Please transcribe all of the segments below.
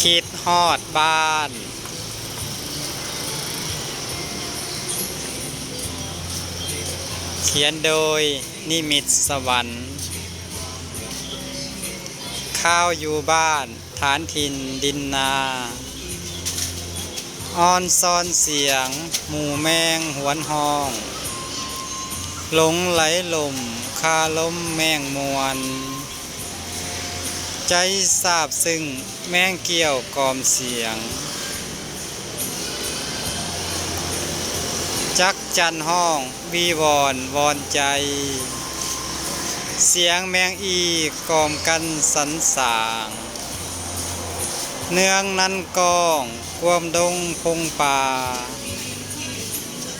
คิดฮอดบ้านเขียนโดยนิมิตสวรรค์ ข้าวอยู่บ้าน ฐานถิ่นดินนาออนซอนเสียง หมู่แมงหวนห้อง หลงไหลลมคาล้มแมงมวน ใจสาบซึ่งแมงเกี่ยวกอมเสียง จักจันห้องวีวอนวอนใจ เสียงแมงอีกอมกันสันสาง เนืองนั้นกองความดงพงป่า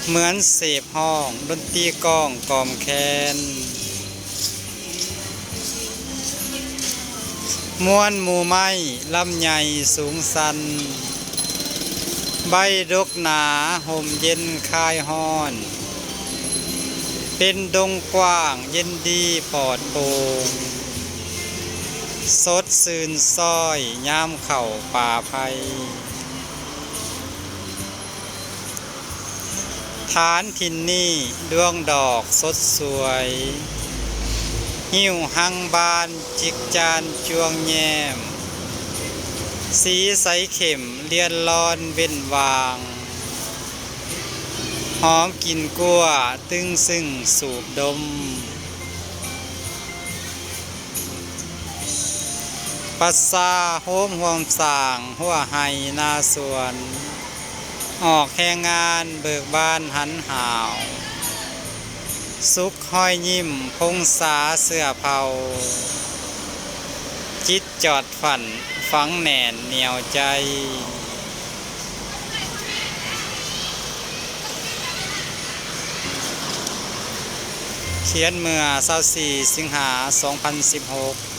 เหมือนเสพห้องดนตรีกองกอมแคน มวนหมู่ไม้ลำใหญ่สูงสัน ใบดกหนาห่มเย็นคายห้อน เป็นดงกว้างเย็นดีปลอดโปร่งสดสื่นซ้อยยามเข่าป่าไพฐานทินนี่ดวงดอกสดสวย หิ้วหังบาน จิกจานจวงแยม สีใสเข็มเลียนลอนเว้นวาง หอมกลิ่นกัวตึงซึ่งสูบดม ปัสสาโฮมห่วมสาง หัวไห้นาสวน ออกแห่งงานเบิกบานหันหาว สุขห้อยยิ้ม พงษาเสื้อเผา จิตจอดฝัน ฝังแน่นเหนียวใจ เขียนเมื่อ24สิงหา 2016